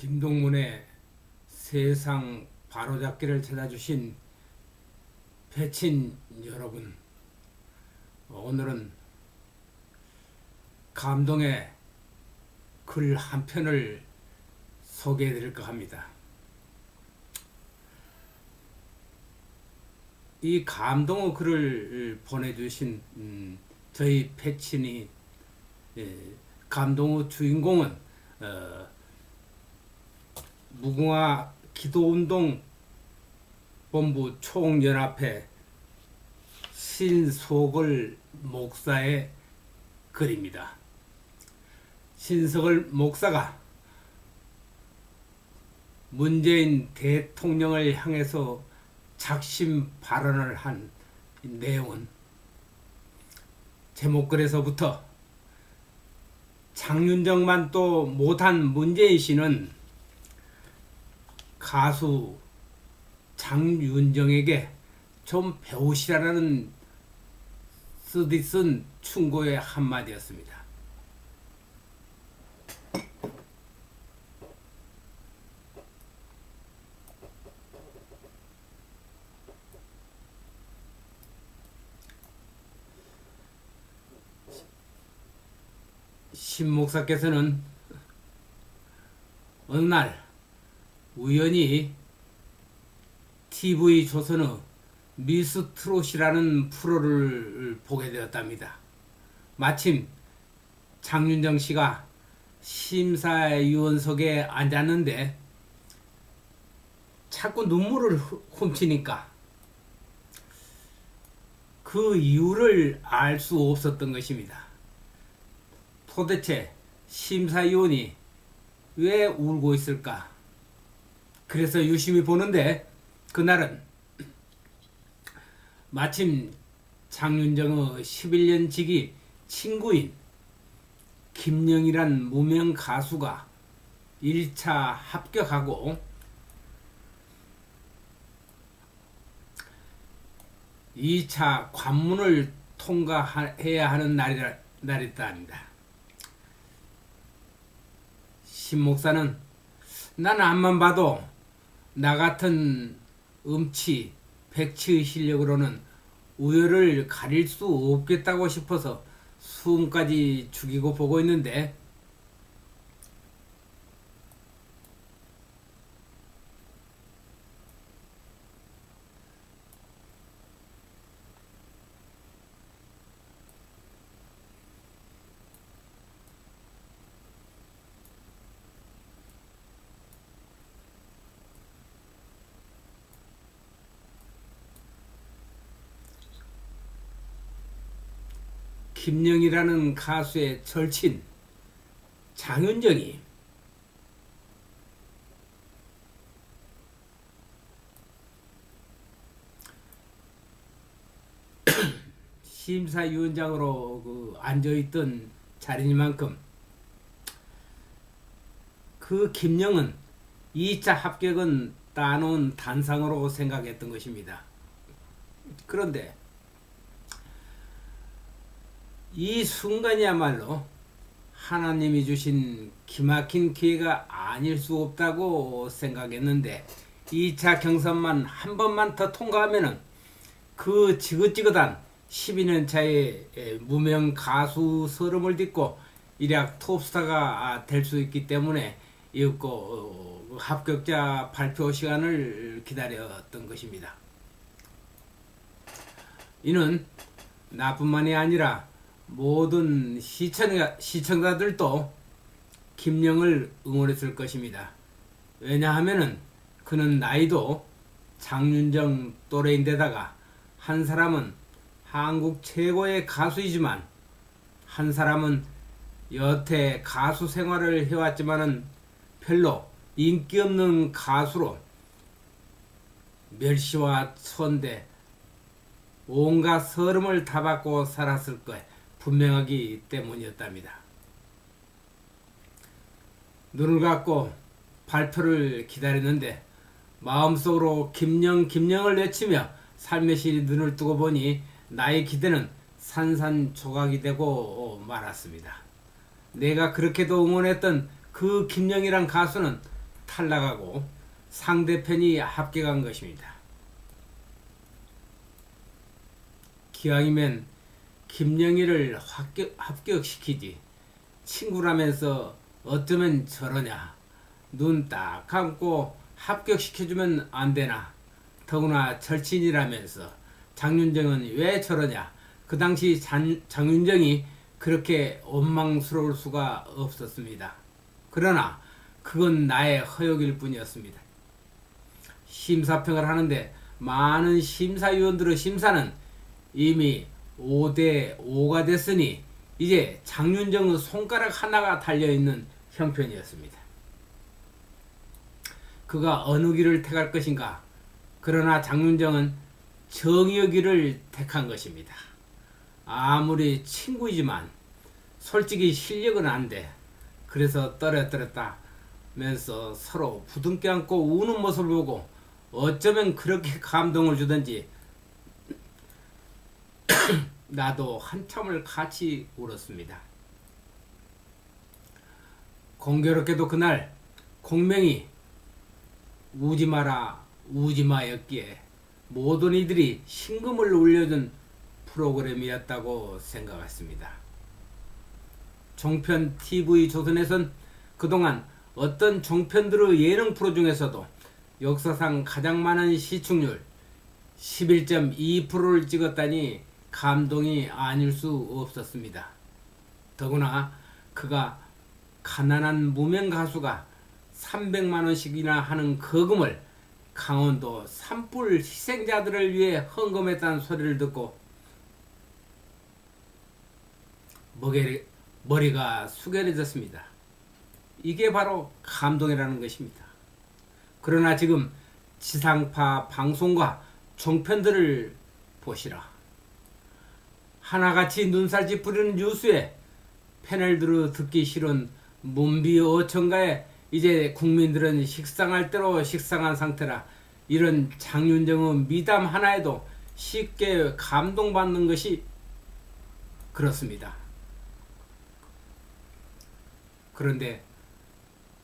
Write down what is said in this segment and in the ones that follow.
김동문의 세상 바로잡기를 찾아주신 배친 여러분, 오늘은 감동의 글 한 편을 소개해 드릴까 합니다. 이 감동의 글을 보내주신 음, 저희 패친이 예, 감동의 주인공은 어, 무궁화 기도운동 본부 총연합회 신소글 목사의 글입니다. 신석을 목사가 문재인 대통령을 향해서 작심 발언을 한 내용은 제목글에서부터 장윤정만 또 못한 문재인 씨는 가수 장윤정에게 좀 배우시라는 쓰디 쓴 충고의 한마디였습니다. 신 목사께서는 어느 날 우연히 TV 조선의 미스 트롯이라는 프로를 보게 되었답니다. 마침 장윤정 씨가 심사위원석에 앉았는데 자꾸 눈물을 훔치니까 그 이유를 알 수 없었던 것입니다. 도대체 심사위원이 왜 울고 있을까? 그래서 유심히 보는데 그날은 마침 장윤정의 11년 지기 친구인 김영이란 무명 가수가 1차 합격하고 2차 관문을 통과해야 하는 날이었답니다. 신 목사는 난 앞만 봐도 나 같은 음치, 백치의 실력으로는 우열을 가릴 수 없겠다고 싶어서 숨까지 죽이고 보고 있는데 김영이라는 가수의 절친 장윤정이 심사위원장으로 그 앉아있던 자리니만큼 그 김영은 2차 합격은 따놓은 단상으로 생각했던 것입니다. 그런데 이 순간이야말로 하나님이 주신 기막힌 기회가 아닐 수 없다고 생각했는데 2차 경선만 한 번만 더 통과하면은 그 지긋지긋한 12년 차에 무명 가수 서름을 딛고 일약 톱스타가 될 수 있기 때문에 이윽고 어, 합격자 발표 시간을 기다렸던 것입니다. 이는 나뿐만이 아니라 모든 시청자, 시청자들도 김영을 응원했을 것입니다. 왜냐하면은 그는 나이도 장윤정 또래인데다가 한 사람은 한국 최고의 가수이지만 한 사람은 여태 가수 생활을 해왔지만은 별로 인기 없는 가수로 멸시와 천대 온갖 서름을 다 받고 살았을 거예요. 분명하기 때문이었답니다. 눈을 감고 발표를 기다렸는데 마음속으로 김영 김영을 외치며 실이 눈을 뜨고 보니 나의 기대는 산산조각이 되고 말았습니다. 내가 그렇게도 응원했던 그 김영이란 가수는 탈락하고 상대편이 합격한 것입니다. 기왕이면 김영희를 합격, 합격시키지. 친구라면서 어쩌면 저러냐. 눈 딱 감고 합격시켜주면 안 되나. 더구나 절친이라면서 장윤정은 왜 저러냐. 그 당시 장, 장윤정이 그렇게 원망스러울 수가 없었습니다. 그러나 그건 나의 허욕일 뿐이었습니다. 심사평을 하는데 많은 심사위원들의 심사는 이미 5대 5가 됐으니 이제 장윤정의 손가락 하나가 달려있는 형편이었습니다. 그가 어느 길을 택할 것인가? 그러나 장윤정은 정의의 길을 택한 것입니다. 아무리 친구이지만 솔직히 실력은 안 돼. 그래서 떨어뜨렸다 면서 서로 부둥켜 안고 우는 모습을 보고 어쩌면 그렇게 감동을 주던지 나도 한참을 같이 울었습니다. 공교롭게도 그날 공명이 우지 마라 우지 마였기에 모든 이들이 신금을 울려준 프로그램이었다고 생각했습니다. 종편 TV 조선에선 그동안 어떤 종편들의 예능 프로 중에서도 역사상 가장 많은 시청률 11.2%를 찍었다니 감동이 아닐 수 없었습니다. 더구나 그가 가난한 무명 가수가 300만 원씩이나 하는 거금을 강원도 산불 희생자들을 위해 헌금했다는 소리를 듣고 머리, 머리가 숙연해졌습니다. 이게 바로 감동이라는 것입니다. 그러나 지금 지상파 방송과 종편들을 보시라. 하나같이 눈살집 부리는 뉴스에 패널들을 듣기 싫은 문비 어천가에 이제 국민들은 식상할 대로 식상한 상태라 이런 장윤정의 미담 하나에도 쉽게 감동받는 것이 그렇습니다. 그런데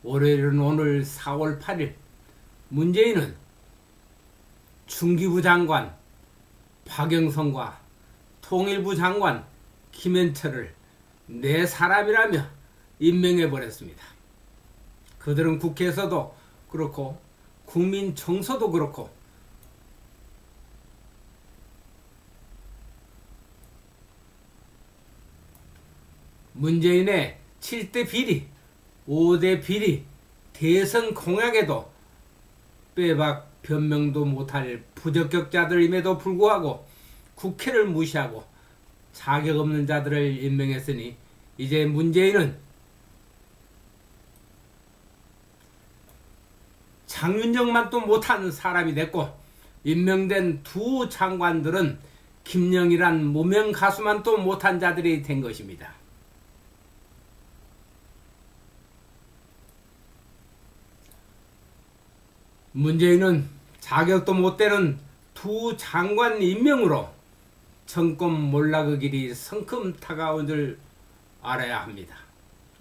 월요일은 오늘 4월 8일 문재인은 중기부 장관 박영선과 통일부 장관 김현철을 내 사람이라며 임명해 버렸습니다. 그들은 국회에서도 그렇고 국민 정서도 그렇고 문재인의 7대 비리, 5대 비리, 대선 공약에도 빼박 변명도 못할 부적격자들임에도 불구하고 국회를 무시하고 자격 없는 자들을 임명했으니 이제 문재인은 장윤정만 또 못한 사람이 됐고 임명된 두 장관들은 김영이란 무명 가수만 또 못한 자들이 된 것입니다. 문재인은 자격도 못 되는 두 장관 임명으로 정권 몰락의 길이 성큼 다가온 줄 알아야 합니다.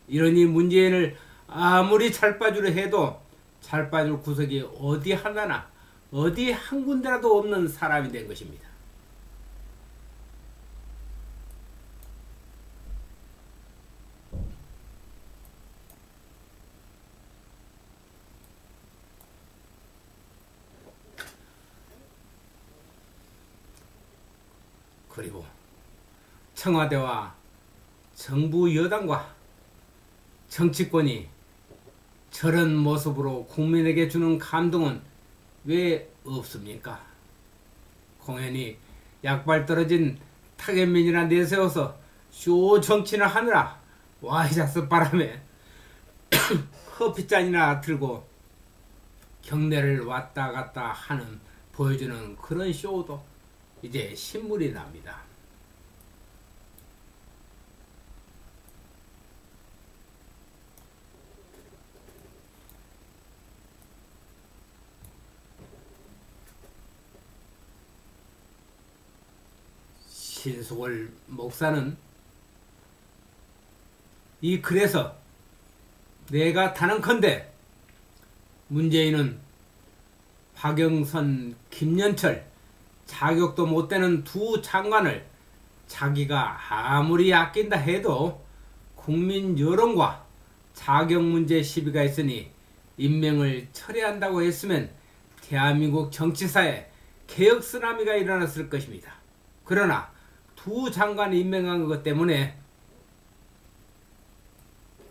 이러니 문재인을 아무리 잘 빠주려 해도 잘 빠질 구석이 어디 하나나 어디 한 군데라도 없는 사람이 된 것입니다. 그리고 청와대와 정부 여당과 정치권이 저런 모습으로 국민에게 주는 감동은 왜 없습니까? 공연히 약발 떨어진 타겟민이나 내세워서 쇼 정치나 하느라 와이자스 바람에 커피잔이나 들고 경례를 왔다 갔다 하는 보여주는 그런 쇼도 이제 신물이 납니다. 신수월 목사는 이 글에서 내가 단언컨대 문재인은 박영선, 김연철 자격도 못 되는 두 장관을 자기가 아무리 아낀다 해도 국민 여론과 자격 문제 시비가 있으니 임명을 철회한다고 했으면 대한민국 정치사에 개혁 쓰나미가 일어났을 것입니다. 그러나 두 장관 임명한 것 때문에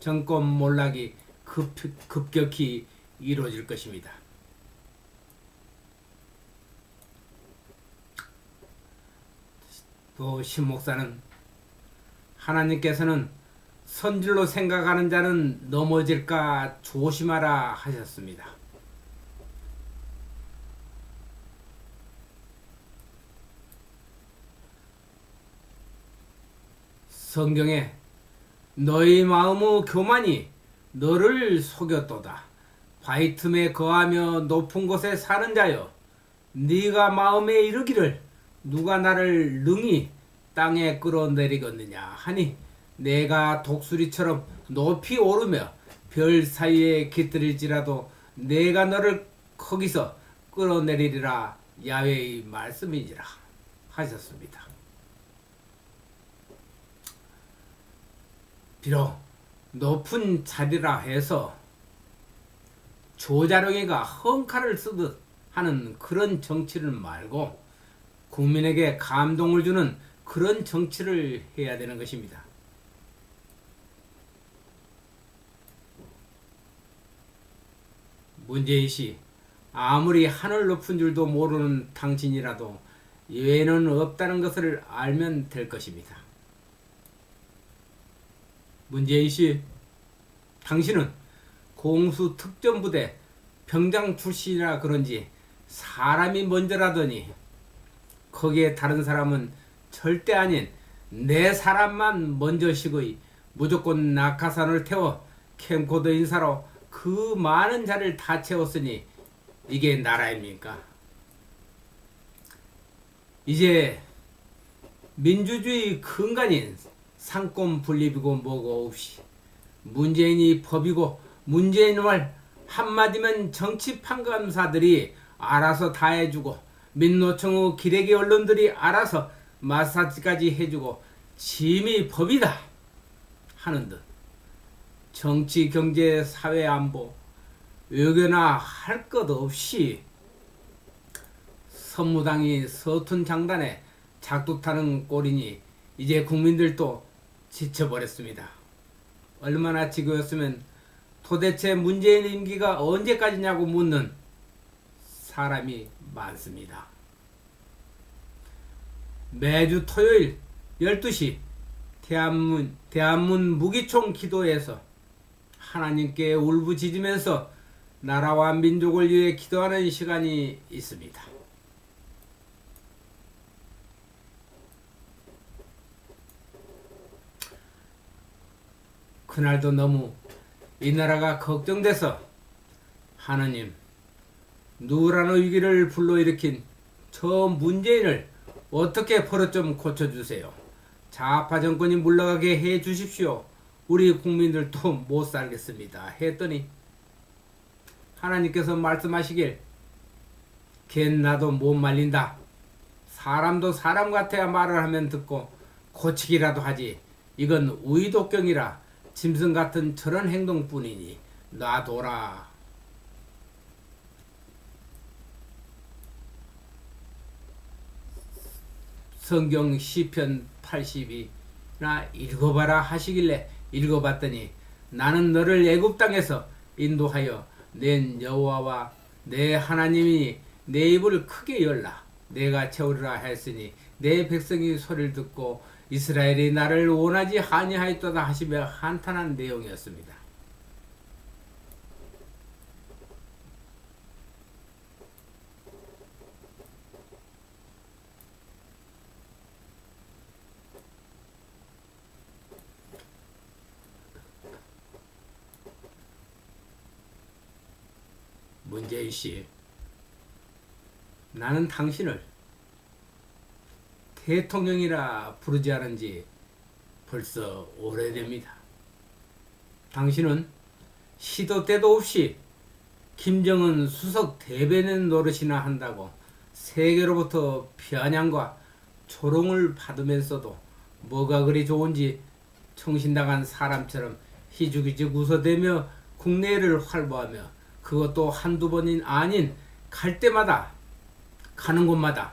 정권 몰락이 급, 급격히 이루어질 것입니다. 또 신목사는 하나님께서는 선질로 생각하는 자는 넘어질까 조심하라 하셨습니다. 성경에 너희 마음의 교만이 너를 속였도다. 바위 틈에 거하며 높은 곳에 사는 자여 네가 마음에 이르기를 누가 나를 능히 땅에 끌어내리겠느냐 하니 내가 독수리처럼 높이 오르며 별 사이에 깃들일지라도 내가 너를 거기서 끌어내리리라 야외의 말씀이니라 하셨습니다. 비록 높은 자리라 해서 조자룡이가 헝칼을 쓰듯 하는 그런 정치를 말고 국민에게 감동을 주는 그런 정치를 해야 되는 것입니다. 문재인 씨, 아무리 하늘 높은 줄도 모르는 당신이라도 예외는 없다는 것을 알면 될 것입니다. 문재인 씨, 당신은 공수 특전부대 병장 출신이라 그런지 사람이 먼저라더니 거기에 다른 사람은 절대 아닌 내 사람만 먼저시고이 무조건 낙하산을 태워 캠코더 인사로 그 많은 자를 다 채웠으니 이게 나라입니까? 이제 민주주의 근간인 상권 분립이고 뭐고 없이 문재인이 법이고 문재인 말 한마디면 정치 판검사들이 알아서 다 해주고 민노총의 기레기 언론들이 알아서 마사지까지 해주고 짐이 법이다 하는 듯. 정치 경제 사회 안보 외교나 할 것 없이 선무당이 서툰 장단에 작두 타는 꼴이니 이제 국민들도 지쳐버렸습니다. 얼마나 지겨웠으면 도대체 문재인 임기가 언제까지냐고 묻는 사람이 많습니다. 매주 토요일 12시 대한문, 대한문 무기총 기도에서 하나님께 울부짖으면서 나라와 민족을 위해 기도하는 시간이 있습니다. 그날도 너무 이 나라가 걱정돼서 하나님 누구라는 위기를 불러일으킨 저 문재인을 어떻게 버릇 좀 고쳐주세요. 좌파 정권이 물러가게 해 주십시오. 우리 국민들도 못 살겠습니다. 했더니 하나님께서 말씀하시길 걘 나도 못 말린다. 사람도 사람 같아야 말을 하면 듣고 고치기라도 하지. 이건 우이독경이라 짐승 같은 저런 행동뿐이니 놔둬라. 성경 시편 82나 읽어봐라 하시길래 읽어봤더니 나는 너를 애굽 땅에서 인도하여 낸 여호와와 내 하나님이 내 입을 크게 열라 내가 채우리라 했으니 내 백성이 소리를 듣고 이스라엘이 나를 원하지 아니하였도다 하시며 한탄한 내용이었습니다. 문재인 씨, 나는 당신을 대통령이라 부르지 않은 지 벌써 오래됩니다. 당신은 시도 때도 없이 김정은 수석 대변인 노릇이나 한다고 세계로부터 편향과 조롱을 받으면서도 뭐가 그리 좋은지 청신당한 사람처럼 희죽희죽 웃어대며 국내를 활보하며 그것도 한두 번이 아닌 갈 때마다 가는 곳마다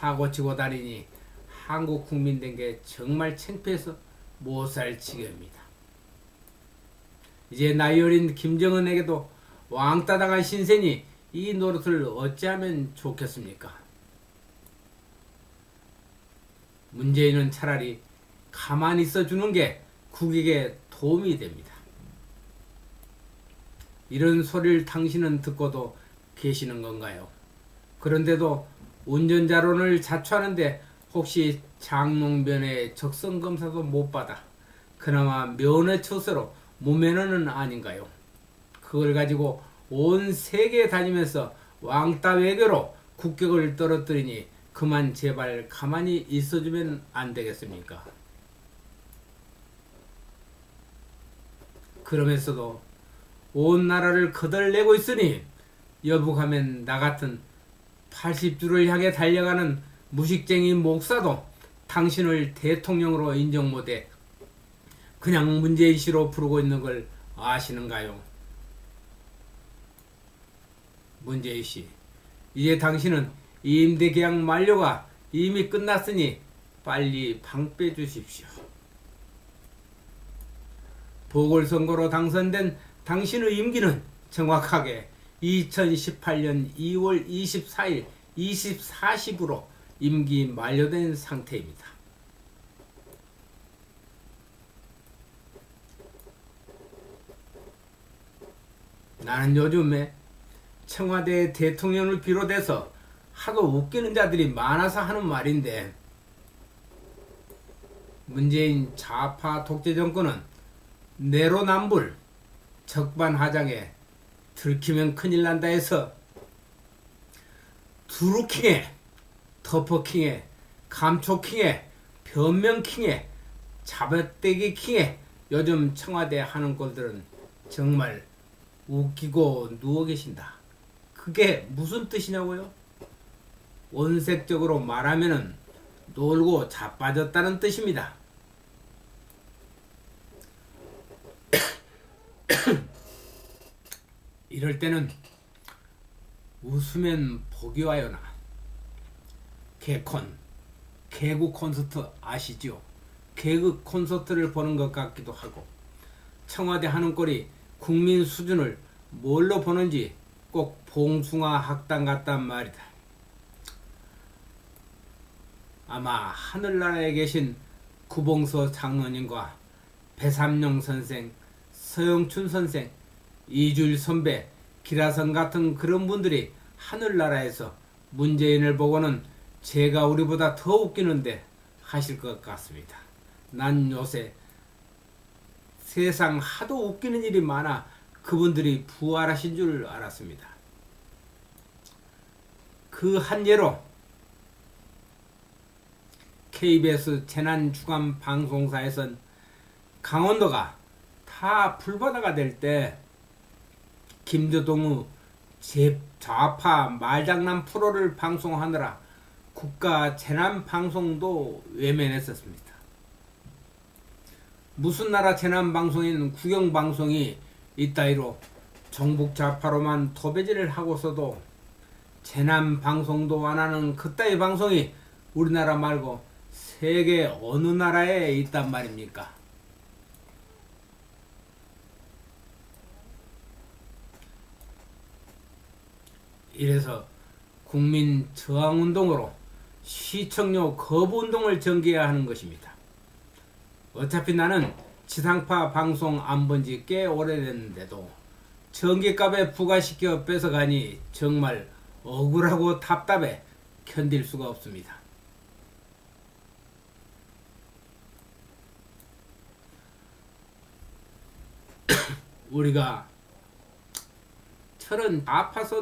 사고치고 다니니 한국 국민 된 게 정말 창피해서 못 살 지경입니다. 이제 나이 어린 김정은에게도 왕따 당한 신세니 이 노릇을 어찌하면 좋겠습니까? 문재인은 차라리 가만히 있어 주는 게 국익에 도움이 됩니다. 이런 소리를 당신은 듣고도 계시는 건가요? 그런데도 운전자론을 자초하는데 혹시 장롱면에 적성 검사도 못 받아 그나마 면허 처세로 무면허는 아닌가요? 그걸 가지고 온 세계 다니면서 왕따 외교로 국격을 떨어뜨리니 그만 제발 가만히 있어주면 안 되겠습니까? 그러면서도 온 나라를 거덜내고 있으니 여북하면 나 같은 80주를 향해 달려가는 무식쟁이 목사도 당신을 대통령으로 인정 못해 그냥 문재인 씨로 부르고 있는 걸 아시는가요? 문재인 씨, 이제 당신은 임대 계약 만료가 이미 끝났으니 빨리 방 빼주십시오. 보궐선거로 당선된 당신의 임기는 정확하게 2018년 2월 24일 24시부로 임기 만료된 상태입니다. 나는 요즘에 청와대 대통령을 비롯해서 하도 웃기는 자들이 많아서 하는 말인데 문재인 좌파 독재 정권은 내로남불 적반하장에 들키면 큰일 난다 해서 두루킹에 터퍼킹에 감초킹에 변명킹에 잡아떼기킹에 요즘 청와대 하는 꼴들은 정말 웃기고 누워 계신다. 그게 무슨 뜻이냐고요? 원색적으로 말하면은 놀고 자빠졌다는 뜻입니다. 이럴 때는 웃으면 복이 와요나. 개콘, 개구 콘서트 아시죠? 개그 콘서트를 보는 것 같기도 하고 청와대 하는 꼴이 국민 수준을 뭘로 보는지 꼭 봉숭아 학당 같단 말이다. 아마 하늘나라에 계신 구봉서 장로님과 배삼룡 선생, 서영춘 선생, 이줄 선배, 기라성 같은 그런 분들이 하늘나라에서 문재인을 보고는 제가 우리보다 더 웃기는데 하실 것 같습니다. 난 요새 세상 하도 웃기는 일이 많아 그분들이 부활하신 줄 알았습니다. 그 한 예로 KBS 재난 주간 방송사에선 강원도가 다 불바다가 될때 김조동의 제 좌파 말장난 프로를 방송하느라 국가 재난 방송도 외면했었습니다. 무슨 나라 재난 방송인 국영 방송이 이따위로 정북 좌파로만 도배질을 하고서도 재난 방송도 안 하는 그따위 방송이 우리나라 말고 세계 어느 나라에 있단 말입니까? 이래서 국민 저항 운동으로 시청료 거부 운동을 전개해야 하는 것입니다. 어차피 나는 지상파 방송 안 본 지 꽤 오래됐는데도 전기값에 부과시켜 뺏어가니 정말 억울하고 답답해 견딜 수가 없습니다. 우리가 철은 아파서